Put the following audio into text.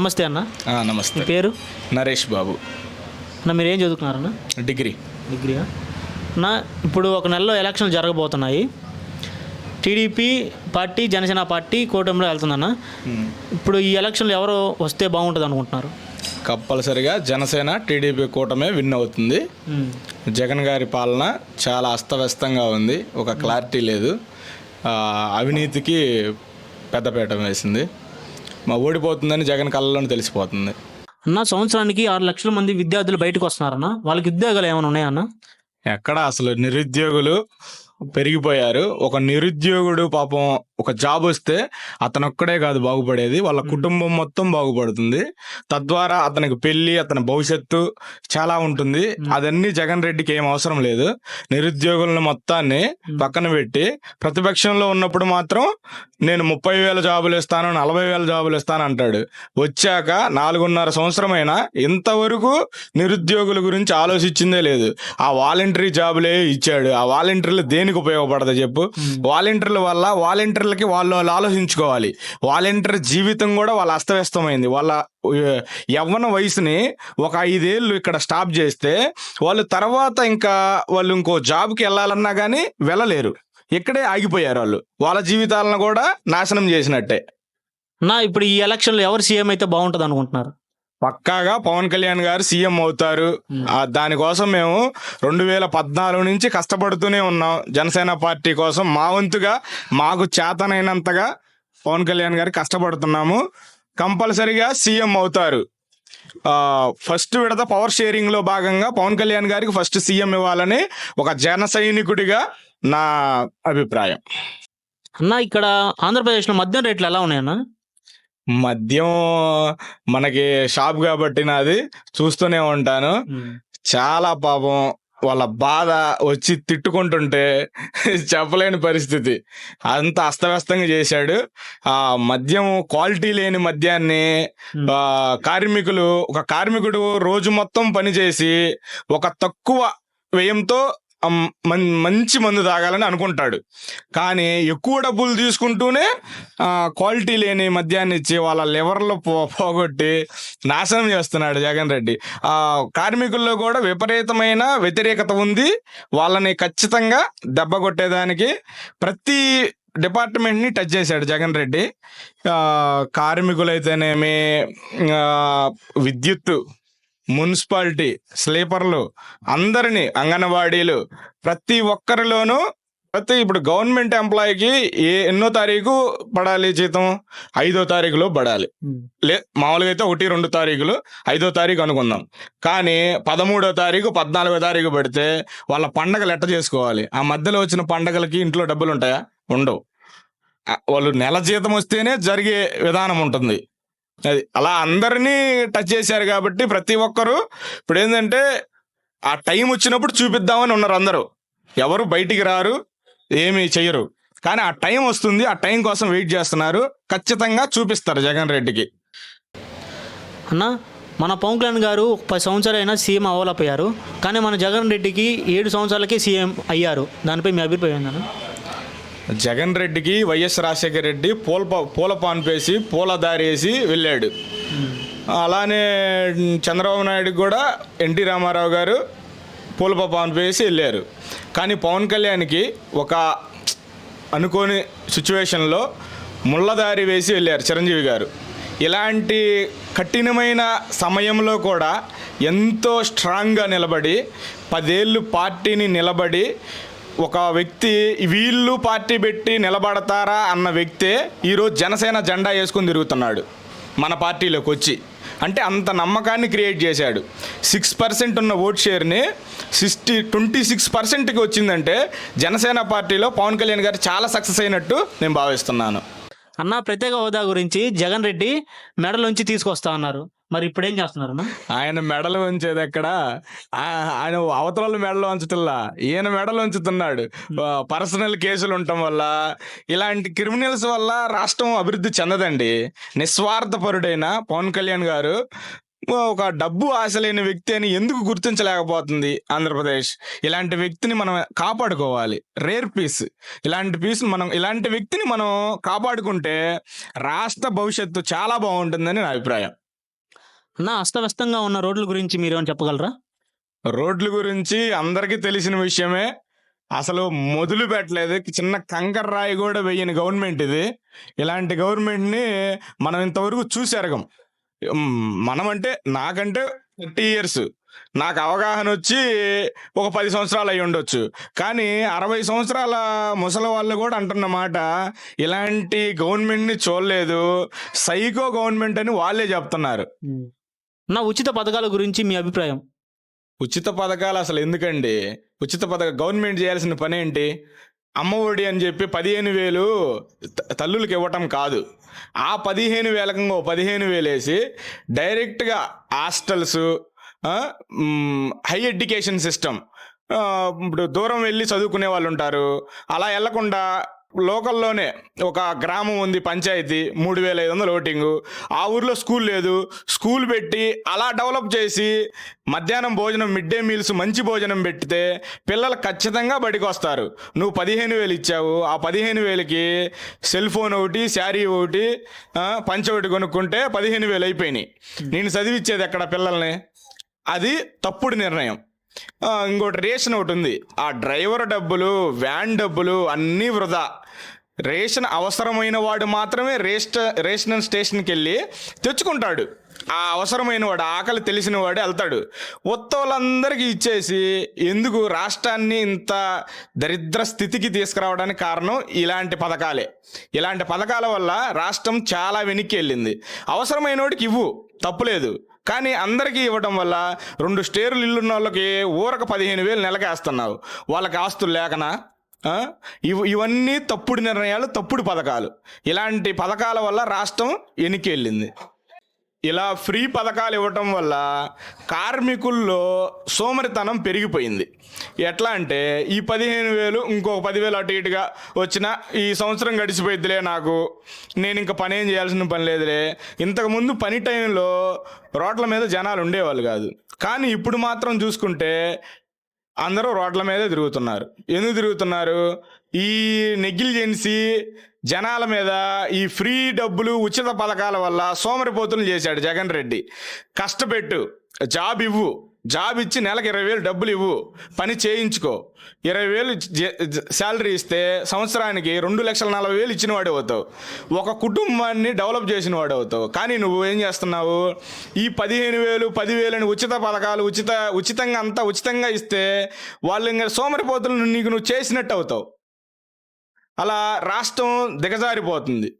నమస్తే అన్న. నమస్తే. పేరు? నరేష్ బాబు. అన్న మీరు ఏం చదువుకున్నారన్న డిగ్రీ డిగ్రీయా నా ఇప్పుడు ఒక నెలలో ఎలక్షన్లు జరగబోతున్నాయి. టీడీపీ పార్టీ జనసేన పార్టీ కూటమిలో వెళ్తుందన్న. ఇప్పుడు ఈ ఎలక్షన్లు ఎవరు వస్తే బాగుంటుంది అనుకుంటున్నారు? కంపల్సరిగా జనసేన టీడీపీ కూటమే విన్ అవుతుంది. జగన్ గారి పాలన చాలా అస్తవ్యస్తంగా ఉంది. ఒక క్లారిటీ లేదు. అవినీతికి పెద్దపీట వేసింది. మా ఓడిపోతుందని జగన్ కళ్ళలోనే తెలిసిపోతుంది. అన్న సంవత్సరానికి ఆరు లక్షల మంది విద్యార్థులు బయటకు వస్తున్నారన్న. వాళ్ళకి ఉద్యోగాలు ఏమైనా ఉన్నాయన్న ఎక్కడ అసలు నిరుద్యోగులు పెరిగిపోయారు. ఒక నిరుద్యోగుడు పాపం ఒక జాబ్ వస్తే అతను ఒక్కడే కాదు బాగుపడేది వాళ్ళ కుటుంబం మొత్తం బాగుపడుతుంది. తద్వారా అతనికి పెళ్ళి అతని భవిష్యత్తు చాలా ఉంటుంది. అదన్నీ జగన్ రెడ్డికి ఏం అవసరం లేదు. నిరుద్యోగులను మొత్తాన్ని పక్కన పెట్టి ప్రతిపక్షంలో ఉన్నప్పుడు మాత్రం నేను ముప్పై వేల జాబులు ఇస్తాను నలభై వేల జాబులు ఇస్తాను అంటాడు. వచ్చాక నాలుగున్నర సంవత్సరమైనా ఇంతవరకు నిరుద్యోగుల గురించి ఆలోచించిందే లేదు. ఆ వాలంటరీ జాబులే ఇచ్చాడు. ఆ వాలంటీర్లు దేనికి ఉపయోగపడదు చెప్పు? వాలంటీర్ల వల్ల వాలంటీర్లకి వాళ్ళు వాళ్ళు ఆలోచించుకోవాలి. వాలంటీర్ జీవితం కూడా వాళ్ళ అస్తవ్యస్తమైంది. వాళ్ళ యవ్వన వయసుని ఒక ఐదేళ్ళు ఇక్కడ స్టాప్ చేస్తే వాళ్ళు తర్వాత ఇంకా వాళ్ళు ఇంకో జాబ్కి వెళ్ళాలన్నా కానీ వెళ్ళలేరు. ఇక్కడే ఆగిపోయారు వాళ్ళు. వాళ్ళ జీవితాలను కూడా నాశనం చేసినట్టే. నా ఇప్పుడు ఈ ఎలక్షన్లో ఎవరు సీఎం అయితే బాగుంటుంది అనుకుంటున్నారు పక్కాగా పవన్ కళ్యాణ్ గారు సీఎం అవుతారు. దానికోసం మేము రెండు వేల పద్నాలుగు నుంచి కష్టపడుతూనే ఉన్నాం. జనసేన పార్టీ కోసం మా వంతుగా మాకు చేతనైనంతగా పవన్ కళ్యాణ్ గారు కష్టపడుతున్నాము. కంపల్సరిగా సీఎం అవుతారు. ఫస్ట్ విడత పవర్ షేరింగ్లో భాగంగా పవన్ కళ్యాణ్ గారికి ఫస్ట్ సీఎం ఇవ్వాలని ఒక జన సైనికుడిగా నా అభిప్రాయం. అన్న ఇక్కడ ఆంధ్రప్రదేశ్లో మద్యం రేట్లు ఎలా ఉన్నాయన్న? మద్యం మనకి షాప్ కాబట్టి నాది చూస్తూనే ఉంటాను. చాలా పాపం వాళ్ళ బాధ వచ్చి తిట్టుకుంటుంటే చెప్పలేని పరిస్థితి. అంత అస్తవ్యస్తంగా చేశాడు. ఆ మద్యం క్వాలిటీ లేని మద్యాన్ని కార్మికులు ఒక కార్మికుడు రోజు మొత్తం పనిచేసి ఒక తక్కువ వ్యయంతో మంచి మందు తాగాలని అనుకుంటాడు. కానీ ఎక్కువ డబ్బులు తీసుకుంటూనే క్వాలిటీ లేని మద్యాన్ని ఇచ్చి వాళ్ళ లివర్లో పో పోగొట్టి నాశనం చేస్తున్నాడు జగన్ రెడ్డి. ఆ కార్మికుల్లో కూడా విపరీతమైన వ్యతిరేకత ఉంది. వాళ్ళని ఖచ్చితంగా దెబ్బ కొట్టేదానికి ప్రతి డిపార్ట్మెంట్ని టచ్ చేశాడు జగన్ రెడ్డి. కార్మికులైతేనేమి విద్యుత్ విద్యుత్తు మున్సిపాలిటీ స్లీపర్లు అందరినీ అంగన్వాడీలు ప్రతి ఒక్కరిలోనూ ప్రతి ఇప్పుడు గవర్నమెంట్ ఎంప్లాయీకి ఏ ఎన్నో తారీఖు పడాలి జీతం? ఐదో తారీఖులో పడాలి. లే మామూలుగా అయితే ఒకటి రెండు తారీఖులు ఐదో తారీఖు అనుకుందాం. కానీ పదమూడో తారీఖు పద్నాలుగో తారీఖు పెడితే వాళ్ళ పండగలు ఎట్ట చేసుకోవాలి? ఆ మధ్యలో వచ్చిన పండగలకి ఇంట్లో డబ్బులు ఉంటాయా? ఉండవు. వాళ్ళు నెల జీతం వస్తేనే జరిగే విధానం ఉంటుంది. అది అలా అందరినీ టచ్ చేశారు కాబట్టి ప్రతి ఒక్కరు ఇప్పుడు ఏంటంటే ఆ టైం వచ్చినప్పుడు చూపిద్దామని ఉన్నారు అందరూ. ఎవరు బయటికి రారు ఏమి చెయ్యరు. కానీ ఆ టైం వస్తుంది ఆ టైం కోసం వెయిట్ చేస్తున్నారు. ఖచ్చితంగా చూపిస్తారు జగన్ రెడ్డికి. అన్న మన పవన్ కళ్యాణ్ గారు ఒక పది సంవత్సరాలు అయినా సీఎం అవ్వలేకపోయారు కానీ మన జగన్ రెడ్డికి ఏడు సంవత్సరాలకి సీఎం అయ్యారు. దానిపై మీ అభిప్రాయం ఏంటన్నా జగన్ రెడ్డికి వైఎస్ రాజశేఖర రెడ్డి పూల పూల పాన్పేసి పూల దారేసి వెళ్ళాడు. అలానే చంద్రబాబు నాయుడు కూడా ఎన్టీ రామారావు గారు పూల పాన్పేసి వెళ్ళారు. కానీ పవన్ కళ్యాణ్కి ఒక అనుకోని సిచ్యువేషన్లో ముళ్ళదారి వేసి వెళ్ళారు చిరంజీవి గారు. ఇలాంటి కఠినమైన సమయంలో కూడా ఎంతో స్ట్రాంగ్గా నిలబడి పదేళ్ళు పార్టీని నిలబడి ఒక వ్యక్తి వీళ్ళు పార్టీ పెట్టి నిలబడతారా అన్న వ్యక్తే ఈరోజు జనసేన జెండా వేసుకొని తిరుగుతున్నాడు మన పార్టీలోకి వచ్చి. అంటే అంత నమ్మకాన్ని క్రియేట్ చేశాడు. సిక్స్ పర్సెంట్ ఉన్న ఓట్ షేర్ని సిక్స్టీ ట్వంటీ సిక్స్ పర్సెంట్కి వచ్చిందంటే జనసేన పార్టీలో పవన్ కళ్యాణ్ గారు చాలా సక్సెస్ అయినట్టు నేను భావిస్తున్నాను. అన్న ప్రత్యేక హోదా గురించి జగన్ రెడ్డి మెడలోంచి తీసుకొస్తా అన్నారు మరి ఇప్పుడు ఏం చేస్తున్నారు ఆయన మెడలు ఉంచేది ఎక్కడ? ఆయన అవతల మెడలో ఉంచుతుల్లా ఈయన మెడలు ఉంచుతున్నాడు పర్సనల్ కేసులు ఉండటం వల్ల ఇలాంటి క్రిమినల్స్ వల్ల రాష్ట్రం అభివృద్ధి చెందదండి. నిస్వార్థపరుడైన పవన్ కళ్యాణ్ గారు ఒక డబ్బు ఆశ లేని వ్యక్తి అని ఎందుకు గుర్తించలేకపోతుంది ఆంధ్రప్రదేశ్? ఇలాంటి వ్యక్తిని మనం కాపాడుకోవాలి. Rare piece. ఇలాంటి పీస్ మనం ఇలాంటి వ్యక్తిని మనం కాపాడుకుంటే రాష్ట్ర భవిష్యత్తు చాలా బాగుంటుందని నా అభిప్రాయం. నా అస్తవ్యస్తంగా ఉన్న రోడ్ల గురించి మీరు ఏమైనా చెప్పగలరా? రోడ్ల గురించి అందరికీ తెలిసిన విషయమే. అసలు మొదలు పెట్టలేదు. చిన్న కంకర రాయి కూడా వెయ్యని గవర్నమెంట్ ఇది. ఇలాంటి గవర్నమెంట్ని మనం ఇంతవరకు చూసారగం మనం అంటే నాకంటే థర్టీ ఇయర్స్. నాకు అవగాహన వచ్చి ఒక పది సంవత్సరాలు అయి ఉండొచ్చు. కానీ అరవై సంవత్సరాల ముసలి వాళ్ళు కూడా అంటున్న మాట ఇలాంటి గవర్నమెంట్ని చూడలేదు. సైకో గవర్నమెంట్ అని వాళ్ళే చెప్తున్నారు. నా ఉచిత పథకాల గురించి మీ అభిప్రాయం? ఉచిత పథకాలు అసలు ఎందుకండి? ఉచిత పథక గవర్నమెంట్ చేయాల్సిన పని ఏంటి? అమ్మ ఒడి అని చెప్పి పదిహేను వేలు త- తల్లులకు ఇవ్వటం కాదు. ఆ పదిహేను వేలకు పదిహేను వేలు వేసి డైరెక్ట్గా హాస్టల్స్ హై ఎడ్యుకేషన్ సిస్టమ్ ఇప్పుడు దూరం వెళ్ళి చదువుకునే వాళ్ళు ఉంటారు. అలా వెళ్ళకుండా లోకల్లోనే ఒక గ్రామం ఉంది పంచాయతీ మూడు వేల ఐదు వందల ఓటింగు. ఆ ఊర్లో స్కూల్ లేదు. స్కూల్ పెట్టి అలా డెవలప్ చేసి మధ్యాహ్నం భోజనం మిడ్ డే మీల్స్ మంచి భోజనం పెడితే పిల్లలు ఖచ్చితంగా బడికి వస్తారు. నువ్వు పదిహేను వేలు ఇచ్చావు. ఆ పదిహేను వేలకి సెల్ ఫోన్ ఒకటి శారీ ఒకటి పంచ ఒకటి కొనుక్కుంటే పదిహేను వేలు అయిపోయినాయి. నేను చదివిచ్చేది ఎక్కడ పిల్లల్ని? అది తప్పుడు నిర్ణయం. ఇంకోటి రేషన్ ఒకటి ఉంది. ఆ డ్రైవర్ డబ్బులు వ్యాన్ డబ్బులు అన్నీ వృధా. రేషన్ అవసరమైన వాడు మాత్రమే రేస్ట రేషన్ స్టేషన్కి వెళ్ళి తెచ్చుకుంటాడు. ఆ అవసరమైన వాడు ఆకలి తెలిసిన వాడు వెళ్తాడు. ఉత్తవులందరికీ ఇచ్చేసి ఎందుకు రాష్ట్రాన్ని ఇంత దరిద్ర స్థితికి తీసుకురావడానికి కారణం ఇలాంటి పథకాలే. ఇలాంటి పథకాల వల్ల రాష్ట్రం చాలా వెనక్కి వెళ్ళింది. అవసరమైన వాడికి ఇవ్వు తప్పులేదు కానీ అందరికీ ఇవ్వడం వల్ల రెండు స్టేర్లు ఇల్లున్న వాళ్ళకి ఊరక పదిహేను వేలు నెలకేస్తున్నావు. వాళ్ళకి ఆస్తులు లేకనా? ఇవన్నీ తప్పుడు నిర్ణయాలు తప్పుడు పథకాలు. ఇలాంటి పథకాల వల్ల రాష్ట్రం వెనక్కి వెళ్ళింది ఇలా ఫ్రీ పథకాలు ఇవ్వటం వల్ల కార్మికుల్లో సోమరితనం పెరిగిపోయింది. ఎట్లా అంటే ఈ పదిహేను వేలు ఇంకొక పదివేలు అటు ఇటుగా వచ్చిన ఈ సంవత్సరం గడిచిపోయిద్దిలే నాకు. నేను ఇంకా పని ఏం చేయాల్సిన పని లేదులే. ఇంతకుముందు పని టైంలో రోడ్ల మీద జనాలు ఉండేవాళ్ళు కాదు. కానీ ఇప్పుడు మాత్రం చూసుకుంటే అందరూ రోడ్ల మీదే తిరుగుతున్నారు. ఎందుకు తిరుగుతున్నారు? ఈ నెగ్లిజెన్సీ జనాల మీద ఈ ఫ్రీ డబ్బులు ఉచిత పథకాల వల్ల సోమరిపోతులు చేశాడు జగన్ రెడ్డి. కష్టపెట్టు జాబ్ ఇవ్వు. జాబ్ ఇచ్చి నెలకు ఇరవై వేలు డబ్బులు ఇవ్వు. పని చేయించుకో. ఇరవై వేలు శాలరీ ఇస్తే సంవత్సరానికి రెండు లక్షల నలభై వేలు ఇచ్చిన వాడు అవుతావు. ఒక కుటుంబాన్ని డెవలప్ చేసిన వాడు అవుతావు. కానీ నువ్వు ఏం చేస్తున్నావు? ఈ పదిహేను వేలు పదివేలని ఉచిత పథకాలు ఉచిత ఉచితంగా అంతా ఉచితంగా ఇస్తే వాళ్ళు ఇంకా సోమరిపోతులు నీకు నువ్వు చేసినట్టు అవుతావు. అలా రాష్ట్రం దిగజారిపోతుంది.